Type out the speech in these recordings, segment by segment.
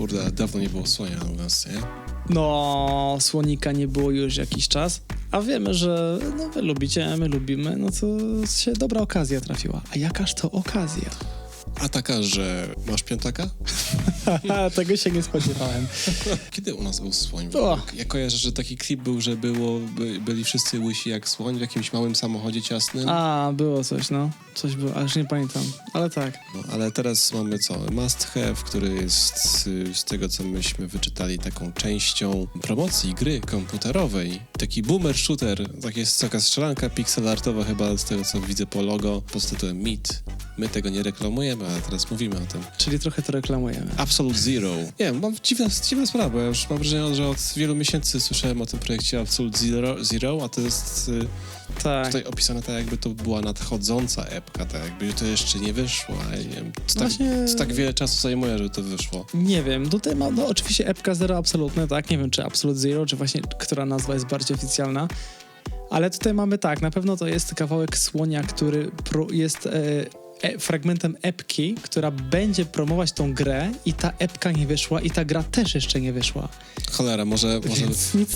Kurde, dawno nie było słonia u nas, nie? No, słonika nie było już jakiś czas, a wiemy, że no, wy lubicie, my lubimy, no to się dobra okazja trafiła. A jakaż to okazja? A taka, że masz piątaka? Tego się nie spodziewałem. Kiedy u nas był słoń? O. Ja kojarzę, że taki klip był, że było, by, byli wszyscy łysi jak słoń w jakimś małym samochodzie ciasnym. A, było coś, no. Coś było, już nie pamiętam. Ale tak. No, ale teraz mamy co? Must Have, który jest y, z tego, co myśmy wyczytali, taką częścią promocji gry komputerowej. Taki boomer shooter, tak jest taka strzelanka pixelartowa chyba, z tego co widzę po logo, pod tytułem Meat. My tego nie reklamujemy, ale teraz mówimy o tym. Czyli trochę to reklamujemy. Absolute Zero. Nie wiem, mam sprawa, bo ja już mam wrażenie, że od wielu miesięcy słyszałem o tym projekcie Absolute Zero, Zero a to jest y, Tak. tutaj opisane tak, jakby to była nadchodząca epka, tak jakby to jeszcze nie wyszło, a ja nie wiem, co tak, Właśnie- co tak wiele czasu zajmuje, żeby to wyszło. Nie wiem, tutaj ma, no oczywiście epka zero absolutne, tak? Nie wiem, czy Absolute Zero, czy właśnie która nazwa jest bardziej oficjalna. Ale tutaj mamy tak, na pewno to jest kawałek słonia, który pro, jest e, e, fragmentem epki, która będzie promować tą grę i ta epka nie wyszła i ta gra też jeszcze nie wyszła. Cholera, może, może,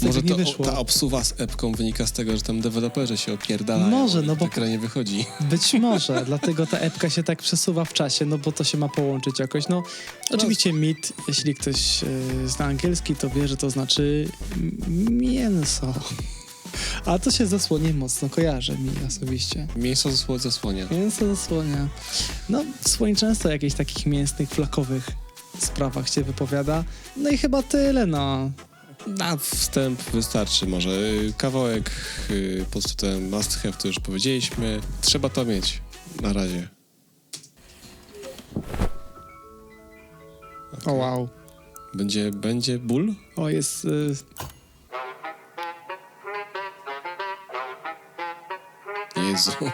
może to, ta obsuwa z epką wynika z tego, że tam deweloperzy się opierdalają Może, no bo- gra nie wychodzi. Być może, dlatego ta epka się tak przesuwa w czasie, no bo to się ma połączyć jakoś. No, oczywiście mit, jeśli ktoś e, zna angielski, to wie, że to znaczy mięso. A to się ze słoniem mocno kojarzy mi osobiście. Miejsce zasło- zasłania. Mięso ze słonia. No, słoń często o jakichś takich mięsnych, flakowych sprawach się wypowiada. No i chyba tyle, no. Na wstęp wystarczy może. Kawałek y, pod tytułem Must Have, to już powiedzieliśmy. Trzeba to mieć. Na razie. O wow. Będzie, będzie ból? O, jest... Y, Jezu.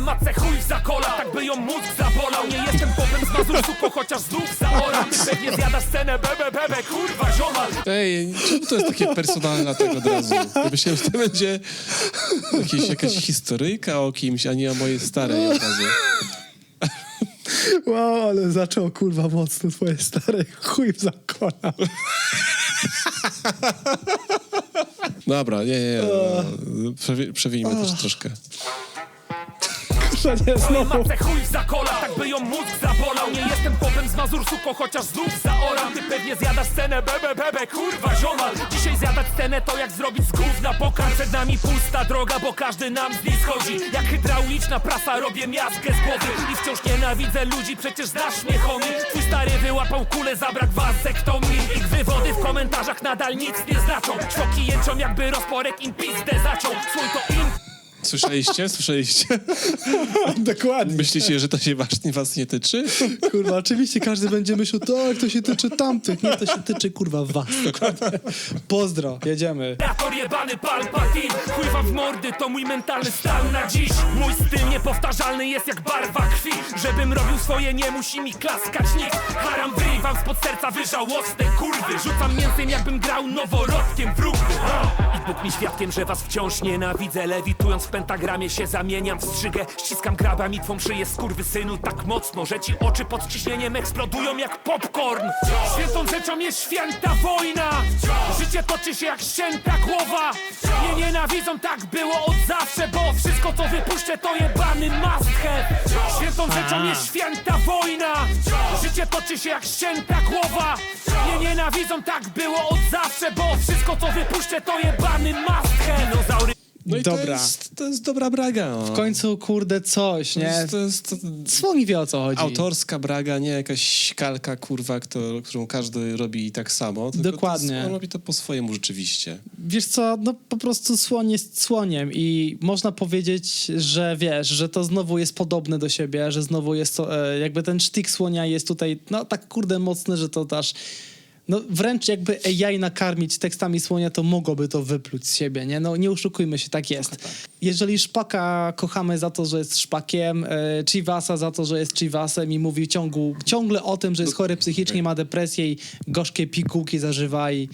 Matce chuj za kola, tak by ją mózg zabolał Nie jestem popem z Mazur, suko, chociaż znów zaoram Ty pewnie zjadasz scenę, bebe, bebe, kurwa, ziomal Ej, czemu to jest takie personalne tak od razu? Ja myślałem, że to będzie jakieś, jakaś historyjka o kimś, a nie o mojej starej od razu. Wow, ale zaczął kurwa mocno twoje stare chuj w zakona. Dobra, nie, nie, no, przewi- przewijmy też troszkę. Kurwa, nie, Twojej znowu. matce chuj za kola, tak by ją mózg zabolał. Nie jestem popem z Mazur, suko, chociaż znów zaoram. Ty pewnie zjadasz scenę, bebe, bebe, kurwa, ziomal. Dzisiaj zjadać scenę to jak zrobić z gówna pokar Przed nami pusta droga, bo każdy nam z niej schodzi. Jak hydrauliczna prasa robię miazgę z głowy. I wciąż nienawidzę ludzi, przecież znasz mnie homie. Twój stary wyłapał kulę za brak wazektomii Ich wywody w komentarzach nadal nic nie znaczą. Czwoki jęczą jakby rozporek im pizdę zaczął Swój to im Słyszeliście? Słyszeliście? Dokładnie. Myślicie, że to się właśnie was nie tyczy? Kurwa, oczywiście każdy będzie myślał, tak, to się tyczy tamtych. Nie, to się tyczy kurwa was. Dokładnie. Pozdro, jedziemy. Reaktor jebany palpatin Chuj wam w mordy, to mój mentalny stan na dziś Mój niepowtarzalny jest jak barwa krwi. Żebym robił swoje, nie musi mi klaskać nikt. Haram wyj wam spod serca wyżałosne kurwy. Rzucam mięsem jakbym grał noworodkiem w rugby I Bóg mi świadkiem, że was wciąż nienawidzę. Lewitując w pentagramie się zamieniam w strzygę. Ściskam grabami twą szyję synu. Tak mocno Że ci oczy pod ciśnieniem eksplodują jak popcorn. Świętą rzeczą jest święta wojna. Życie toczy się jak ścięta głowa nienawidzą, tak było od zawsze Bo wszystko co wypuszczę to jebany must have. Świętą rzeczą jest święta wojna. Życie toczy się jak ścięta głowa. Nie nienawidzą, tak było od zawsze Bo wszystko co wypuszczę to jebany must have. Dinozaury No i Dobra. To jest, to jest dobra braga. No. W końcu, kurde, coś, To nie? jest, to jest to Słoni wie o co chodzi. autorska braga, nie jakaś kalka, kurwa, kto, którą każdy robi tak samo. Dokładnie. To on robi to po swojemu rzeczywiście. Wiesz co, no po prostu słoń jest słoniem i można powiedzieć, że wiesz, że to znowu jest podobne do siebie, że znowu jest to, e, jakby ten sztyk słonia jest tutaj, no tak kurde mocny, że to aż, no wręcz jakby AI nakarmić tekstami słonia, to mogłoby to wypluć z siebie, nie? No nie oszukujmy się, tak jest. Jeżeli szpaka kochamy za to, że jest szpakiem, e, Chivasa za to, że jest Chivasem i mówi ciągu, ciągle o tym, że jest chory psychicznie, ma depresję i gorzkie pigułki zażywa i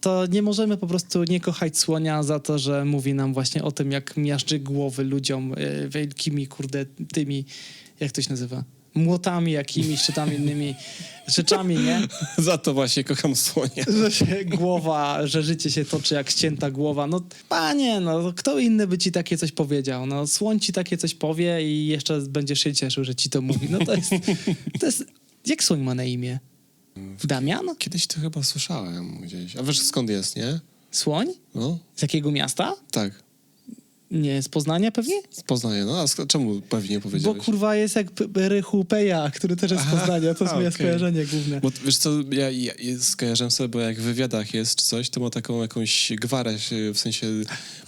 to nie możemy po prostu nie kochać słonia za to, że mówi nam właśnie o tym, jak miażdży głowy ludziom e, wielkimi, kurde, tymi, jak to się nazywa? Młotami jakimiś, czy tam innymi rzeczami, nie? Za to właśnie kocham słonie. Że się głowa, że życie się toczy jak ścięta głowa. No panie, no kto inny by ci takie coś powiedział? No słoń ci takie coś powie i jeszcze będziesz się cieszył, że ci to mówi. No to jest, to jest jak słoń ma na imię? Damian? Kiedyś to chyba słyszałem gdzieś. A wiesz skąd jest, nie? Słoń? No, Z jakiego miasta? tak. Nie, z Poznania pewnie? Z Poznania, no a sk- czemu pewnie Bo powiedziałeś? kurwa jest jak P- Rychu Peja, który też jest z Aha, Poznania. To jest moje okej. skojarzenie główne. Bo wiesz co, ja, ja, ja skojarzyłem sobie, bo jak w wywiadach jest czy coś, to ma taką jakąś gwarę, się- w sensie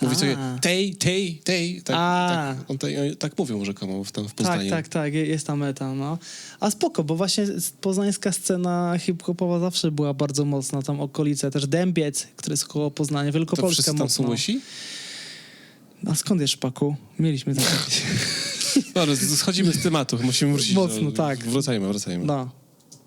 mówi A. sobie tej, tej, tej. Tak, A. tak, on, tej- oni tak mówią rzekomo w, tam w Tak, Poznaniu. tak, tak, je- jest ta meta, no. A spoko, bo właśnie s- poznańska scena hip-hopowa zawsze była bardzo mocna, tam okolice, też Dębiec, który jest koło Poznania, To Wielkopolska wszyscy tam mocno. są łysi? A skąd jest szpaku? Mieliśmy tak. Dobra, schodzimy z tematu, musimy wrócić. Mocno, do, tak. Wracajmy, wracajmy. No.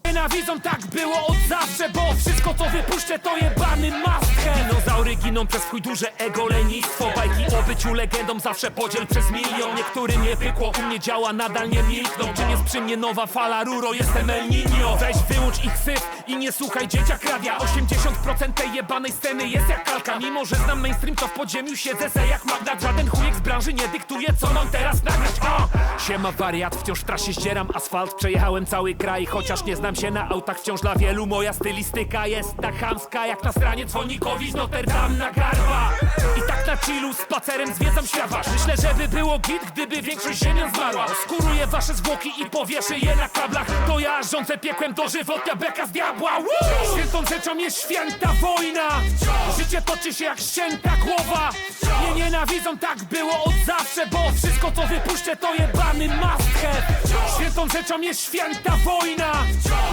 Nienawidzą tak było od zawsze, bo wszystko co wypuszczę to jebany have. Dinozaury giną przez chuj duże ego, lenistwo. Bajki o byciu legendą zawsze podziel przez milion. Niektórym nie pykło, u mnie działa, nadal nie milkną. Czym jest przy mnie nowa fala, ruro, jestem El Niño. Weź wyłącz ich syf i nie słuchaj dzieciak radia 80% tej jebanej sceny jest jak kalka. Mimo, że znam mainstream, to w podziemiu siedzę se jak Magda Żaden chujek z branży nie dyktuje, co mam teraz nagrać. O! Siema wariat, wciąż w trasie ścieram asfalt. Przejechałem cały kraj, chociaż nie znam się na autach Wciąż dla wielu. Moja stylistyka jest tak chamska Jak na stronie dzwonnikowi z Notre Dame na garba I tak na chillu spacerem zwiedzam świat wasz. Myślę, żeby było git, gdyby większość ziemian zmarła. Oskuruję wasze zwłoki i powieszę je na kablach. To ja rządzę piekłem dożywotnia beka z diabła. Woo! Świętą rzeczą jest święta wojna. Życie toczy się jak ścięta głowa. Nie nienawidzą, tak było od zawsze Bo wszystko co wypuszczę to jebany must have Świętą rzeczą jest święta wojna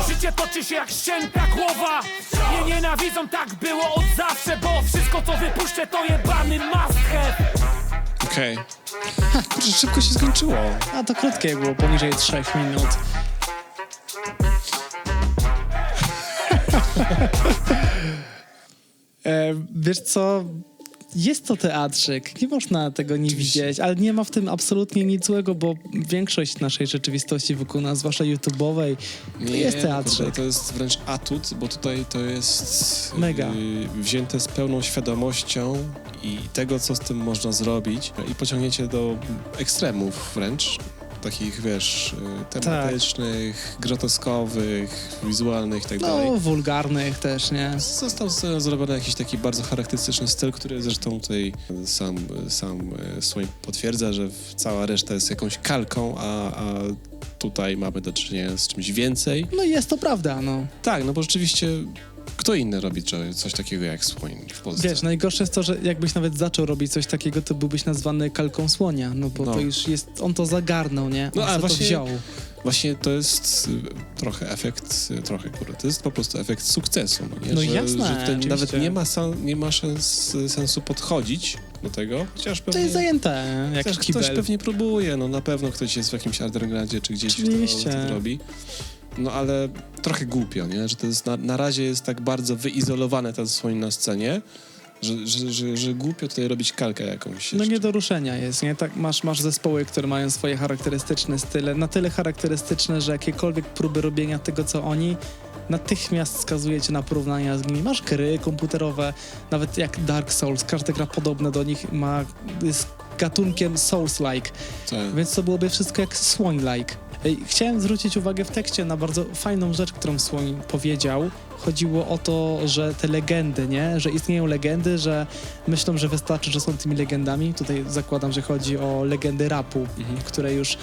Życie toczy się jak ścięta głowa Nie nienawidzą, tak było od zawsze Bo wszystko co wypuszczę to jebany must have Okej. Kurczę, szybko się skończyło. A to krótkie było, poniżej trzech minut. e, wiesz co? Jest to teatrzyk, nie można tego nie widzieć, ale nie ma w tym absolutnie nic złego, bo większość naszej rzeczywistości wokół nas, zwłaszcza YouTube'owej, to jest teatrzyk. kurde, To jest wręcz atut, bo tutaj to jest Mega. y, wzięte z pełną świadomością i tego, co z tym można zrobić i pociągnięcie do ekstremów wręcz. Takich, wiesz, y, tematycznych, groteskowych, wizualnych i tak dalej. No, wulgarnych też, nie? Został zrobiony jakiś taki bardzo charakterystyczny styl, który zresztą tutaj sam, sam e, Słoń potwierdza, że cała reszta jest jakąś kalką, a, a tutaj mamy do czynienia z czymś więcej. No i jest to prawda, no. Tak, no bo rzeczywiście kto inny robi co- coś takiego jak Słoń w Polsce? Wiesz, najgorsze jest to, że jakbyś nawet zaczął robić coś takiego, to byłbyś nazwany kalką słonia, no bo No. to już jest, on to zagarnął, nie? On No, a właśnie- to wziął. Właśnie to jest y, trochę efekt, y, trochę kurde, to jest po prostu efekt sukcesu. No, nie? No że, jasne, że ten, nawet nie ma, nie ma szans, sensu podchodzić do tego, chociaż To pewnie... jest zajęte, jak ktoś pewnie próbuje, no na pewno ktoś jest w jakimś undergroundzie czy gdzieś Oczywiście. to, to robi. No ale trochę głupio, nie? Że to jest na, na razie jest tak bardzo wyizolowany ten słoń na scenie, że, że, że, że głupio tutaj robić kalkę jakąś. No jeszcze. nie do ruszenia jest, nie? Tak masz, masz zespoły, które mają swoje charakterystyczne style, na tyle charakterystyczne, że jakiekolwiek próby robienia tego, co oni, natychmiast skazuje cię na porównania z nimi. Masz gry komputerowe, nawet jak Dark Souls, każda gra podobna do nich ma, jest gatunkiem Souls-like, Tak. więc to byłoby wszystko jak Słoń-like. Chciałem zwrócić uwagę w tekście na bardzo fajną rzecz, którą Słoń powiedział. Chodziło o to, że te legendy, nie? Że istnieją legendy, że myślą, że wystarczy, że są tymi legendami. Tutaj zakładam, że chodzi o legendy rapu, Mhm. które już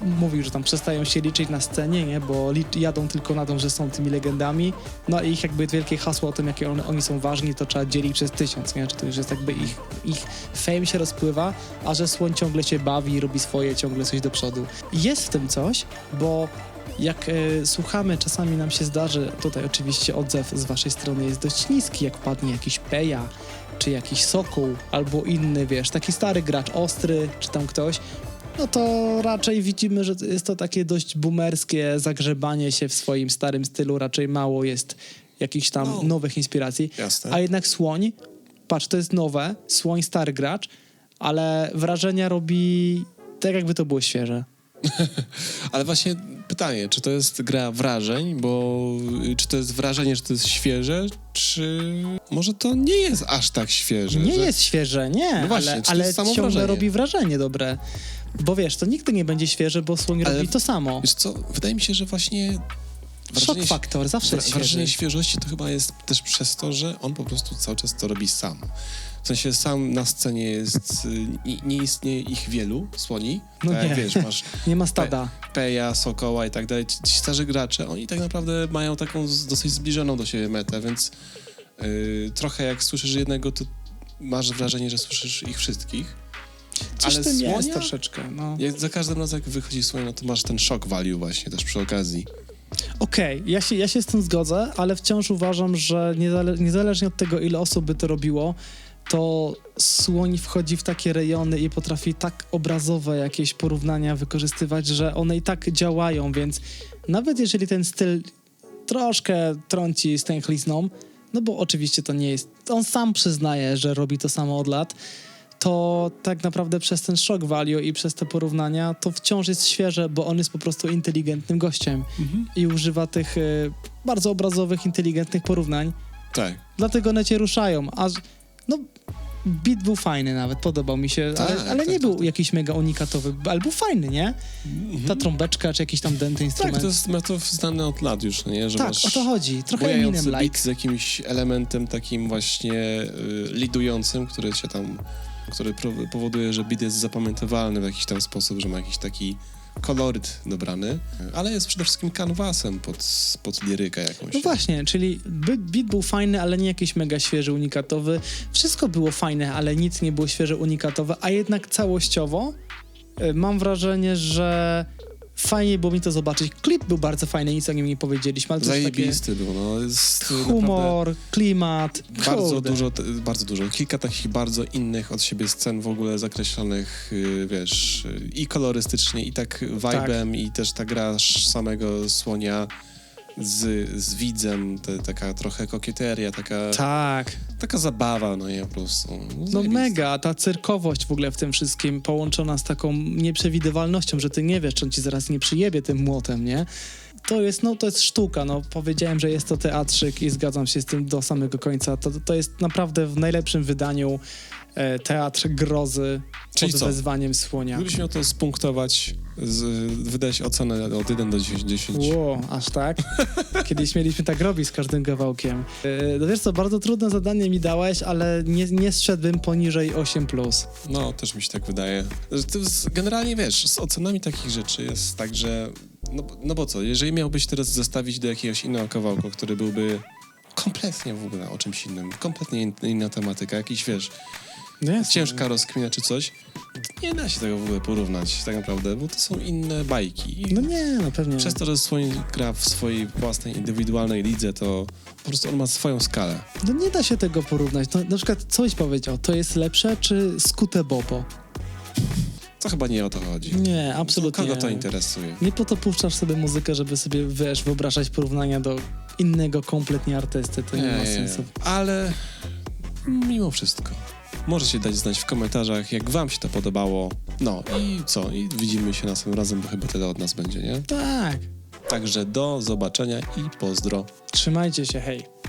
mówił, że tam przestają się liczyć na scenie, nie? Bo jadą tylko na to, że są tymi legendami. No i ich jakby wielkie hasło o tym, jakie oni są ważni, to trzeba dzielić przez tysiąc, nie? Czy to już jest jakby ich, ich fame się rozpływa, a że słoń ciągle się bawi robi swoje, ciągle coś do przodu. Jest w tym coś, bo jak e, słuchamy, czasami nam się zdarzy, tutaj oczywiście odzew z waszej strony jest dość niski, jak padnie jakiś peja, czy jakiś sokół, albo inny, wiesz, taki stary gracz, ostry, czy tam ktoś, no to raczej widzimy, że jest to takie dość boomerskie zagrzebanie się w swoim starym stylu, raczej mało jest jakichś tam No. nowych inspiracji. Jasne. A jednak słoń, patrz, to jest nowe, słoń stary gracz, ale wrażenia robi tak, jakby to było świeże. Ale właśnie pytanie, czy to jest gra wrażeń, bo y, czy to jest wrażenie, że to jest świeże, czy może to nie jest aż tak świeże? Nie że... jest świeże, nie, No właśnie, ale, ale ciągle wrażenie? robi wrażenie dobre. Bo wiesz, to nigdy nie będzie świeże, bo słoń robi to samo. Wiesz co, wydaje mi się, że właśnie Szok faktor, zawsze jest wra- wrażenie świeży. świeżości to chyba jest też przez to, że on po prostu cały czas to robi sam. W sensie sam na scenie jest, y, nie, nie istnieje ich wielu słoni. No tak, nie. Wiesz, masz Nie ma stada. Peja, Sokoła i tak dalej. Ci, starzy gracze, oni tak naprawdę mają taką dosyć zbliżoną do siebie metę, więc y, trochę jak słyszysz jednego, to masz wrażenie, że słyszysz ich wszystkich. Coś ale w tym jest troszeczkę, no. Jak za każdym razem, jak wychodzi słoń, no to masz ten shock value właśnie też przy okazji. Okej, ja, się, ja się z tym zgodzę, ale wciąż uważam, że niezale, niezależnie od tego, ile osób by to robiło, to słoń wchodzi w takie rejony i potrafi tak obrazowe jakieś porównania wykorzystywać, że one i tak działają, więc nawet jeżeli ten styl troszkę trąci stęchlizną, no bo oczywiście to nie jest, on sam przyznaje, że robi to samo od lat, to tak naprawdę przez ten shock value i przez te porównania to wciąż jest świeże, bo on jest po prostu inteligentnym gościem i używa tych y, bardzo obrazowych, inteligentnych porównań. Tak. Dlatego one cię ruszają. A no, beat był fajny nawet, podobał mi się, ale, Tak, ale tak, nie tak, był tak. jakiś mega unikatowy, ale był fajny, nie? Ta trąbeczka, czy jakiś tam denty instrument. Tak, to jest motyw znany od lat już, nie? Że Tak, o to chodzi. Trochę bujający Eminem beat like. z jakimś elementem takim właśnie y, lidującym, który cię tam, który powoduje, że beat jest zapamiętywalny w jakiś tam sposób, że ma jakiś taki koloryt dobrany, ale jest przede wszystkim kanwasem pod, pod lirykę jakąś. No właśnie, czyli beat był fajny, ale nie jakiś mega świeży, unikatowy. Wszystko było fajne, ale nic nie było świeże, unikatowe, a jednak całościowo y, mam wrażenie, że fajnie było mi to zobaczyć. Klip był bardzo fajny, nic o nim nie powiedzieliśmy, ale to jest takie Zajebisty był, no jest humor, klimat, bardzo kurde. dużo, bardzo dużo, kilka takich bardzo innych od siebie scen w ogóle zakreślonych, y, wiesz, i kolorystycznie, i tak vibe'em, i też ta gra samego słonia z, z widzem, te, taka trochę kokieteria, taka, Tak, taka zabawa, no i po prostu. no zajebiste. mega, ta cyrkowość w ogóle w tym wszystkim połączona z taką nieprzewidywalnością, że ty nie wiesz, czy on ci zaraz nie przyjebie tym młotem, nie? To jest, no to jest sztuka, no powiedziałem, że jest to teatrzyk i zgadzam się z tym do samego końca. To, to jest naprawdę w najlepszym wydaniu e, teatr grozy Czyli pod co? wezwaniem słonia. Gdybyś miał to spunktować, z, wydać ocenę od 1 do 10. 10. Ło, aż tak? Kiedyś mieliśmy tak robić z każdym kawałkiem. E, No wiesz co, bardzo trudne zadanie mi dałeś, ale nie, nie zszedłbym poniżej 8+. Plus. No, też mi się tak wydaje. Generalnie wiesz, z ocenami takich rzeczy jest tak, że. No, bo- no bo co, jeżeli miałbyś teraz zestawić do jakiegoś innego kawałka, który byłby kompletnie w ogóle o czymś innym, kompletnie in, inna tematyka, jakiś wiesz, No ciężka rozkmina czy coś, to nie da się tego w ogóle porównać tak naprawdę, bo to są inne bajki. No nie, no pewnie. przez to, że swoim gra w swojej własnej, indywidualnej lidze, to po prostu on ma swoją skalę. No nie da się tego porównać. No, na przykład coś powiedział, to jest lepsze czy skute bobo? To chyba nie o to chodzi. Nie, absolutnie. Kogo to interesuje? Nie po to puszczasz sobie muzykę, żeby sobie, wiesz, wyobrażać porównania do innego kompletnie artysty. To nie, ma sensu. Ale mimo wszystko możecie dać znać w komentarzach, jak wam się to podobało. No i co? I widzimy się następnym razem, bo chyba tyle od nas będzie, nie? Tak. Także do zobaczenia i pozdro. Trzymajcie się, hej.